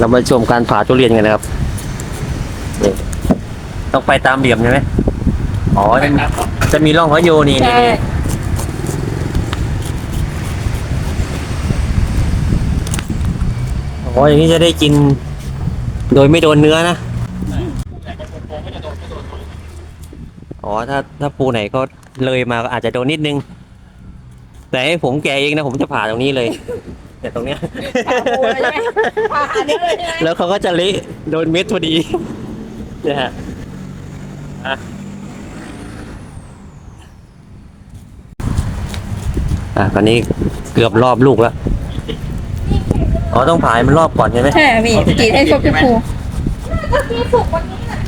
เรามาชมการผ่าทุเรียนกันนะครับนี่ต้องไปตามเหลี่ยมใช่ไหมอ๋อจะจะมีร่องเขาโยนี่นี่ใช่นี่อ๋ออย่างนี้จะได้กิน โดยไม่โดนเนื้อนะอ๋อถ้าถ้าปูไหนก็เลยมาก็อาจจะโดนนิดนึง แต่ให้ผมแกะเองนะผมจะผ่าตรงนี้เลย เนี่ยตรงเนี้ยผ่าปูเลยใช่ไหมผ่าอันนี้เลยใช่ไหมแล้วเขาก็จะเละโดนเม็ดพอดีเนี่ยฮะอะอะตอนนี้เกือบรอบลูกแล้วอ๋อต้องผ่าให้มันรอบก่อนใช่ไหมใช่พี่กรีดให้ครบทุกภูก็คือสุกวันนี้แหละ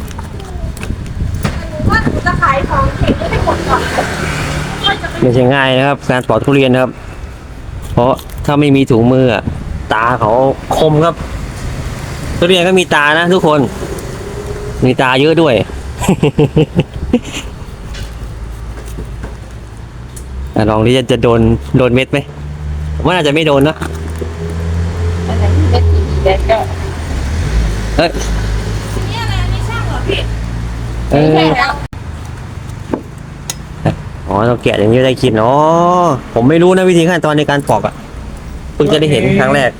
หนูว่าหนูจะขายของเข่งให้หมดก่อนค่อยจะไปไม่ใช่ง่ายนะครับ การปอกทุเรียนนะครับ เพราะ ถ้าไม่มีถุงมือตาเขาคมครับ ทุเรียนก็มีตานะทุกคน มีตาเยอะด้วยอลองดิจะจะโดนโดนเม็ดไหมว่าน่าจจะไม่โดนนะอันไหนที่เอ้ยนี่อะไรนี่ช่างเหรอพี่เอไม่อใช่แล้วอ๋อเราแกะอย่างนี้ได้กิน อ๋อ ผมไม่รู้นะวิธีขั้นตอนในการปอกอะ พิ่งจะได้เห็นครั้งแรก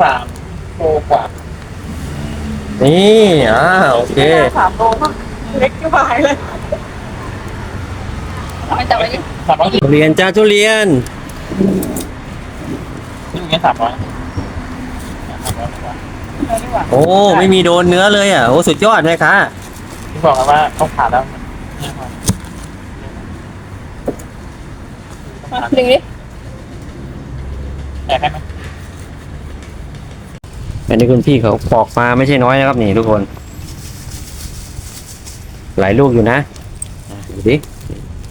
สามโลกว่านี่อ่าโอเค สามโลมั้งเล็กจะบายเลยไม่แต่วันนี้สามร้อยสี่ทุเรียนจ้าทุเรียน นี่อย่างเงี้ยสามร้อยสามร้อยกว่าเราดีกว่าโอ้ไม่มีโดนเนื้อเลยอะโอ้สุดยอดเลยค่ะที่บอกกันว่าต้องผ่าแล้วเนี่ยครับดึงดิ แอบให้ไหมอันนี้คุณพี่เขาปอกมาไม่ใช่น้อยนะครับนี่ทุกคน หลายลูกอยู่นะอะดูดิ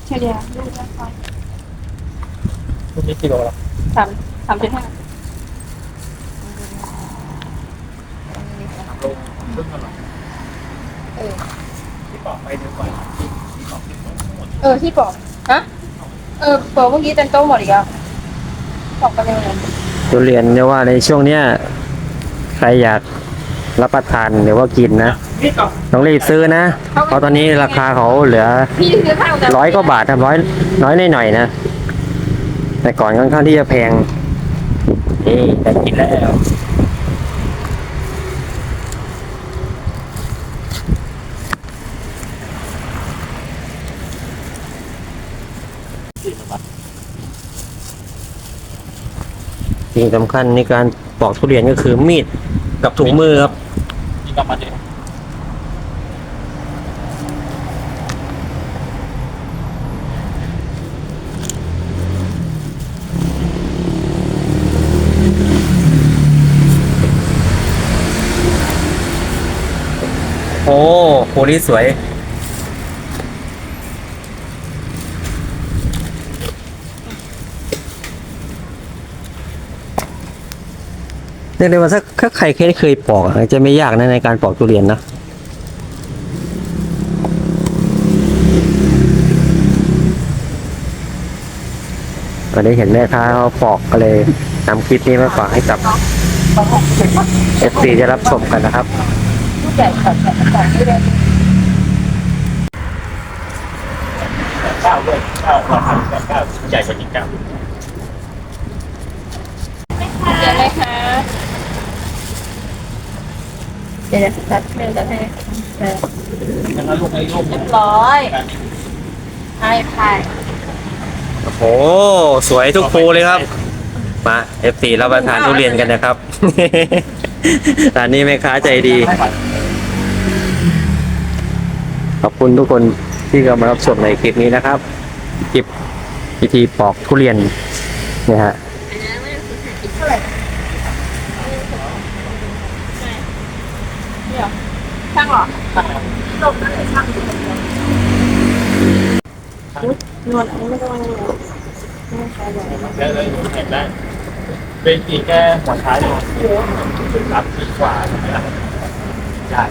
เฉลี่ยลูกละลูกนี้กิโลละสามสามจุดห้าสามโลครึ่งกันหรอเออที่บอกไปดูก่อนเออที่บอกฮะเออบอกเมื่อกี้เต็มโต๊ะหมดอีกแล้ว บอกไปเลยทุเรียนเรียว่าในช่วงเนี้ยใครอยากรับประทานหรือว่ากินนะต้องรีบซื้อนะ เพราะตอนนี้ราคาเขาเหลือร้อยกว่าบาทครับร้อยน้อยหน่อยๆนะ แต่ก่อนค่อนข้างที่จะแพงนี่แต่กินแล้วสิ่ิ่งสำคัญในการปอกทุเรียนก็คือมีดกับถุงมือครับนี่กลับมาดิโอ้โหนี่สวย เรียกได้ว่าถ้าถ้าใครเคยเคยปอกจะไม่ยากนะในการปอกทุเรียนนะก็ได้เห็นแม่ค้าเขาปอกก็เลยนำคลิปนี้มาฝากให้กับเอฟซีจะรับชมกันนะครับเก้าด้วยเก้าเราคาแบบเก้าใหญ่กว่าจริงเก้า เดี๋ยวไหมคะ เดี๋ยวจัดเดี๋ยวจัดให้เออแล้วลูกไอ้ลูกเรียบร้อยใช่ใช่โอ้สวยทุกภูเลยครับ มาเอฟซีเราไปทานทุเรียนกันนะครับ ร้านนี้แม่ค้าใจดี ขอบคุณทุกคนที่เข้ามารับชมในคลิปนี้นะครับ คลิปพิธีปอกทุเรียนเนี่ยฮะ เท่าไหร่เดี๋ยว ช่างเหรอจบแล้วเลยช่างนวดอันนี้ไม่ต้องนวดไม่ใช่เลยแล้เลยเห็นได้เป็นอีแค่หัวท้ายเลยถึงรับปีกว่าใช่ไหมล่ะใช่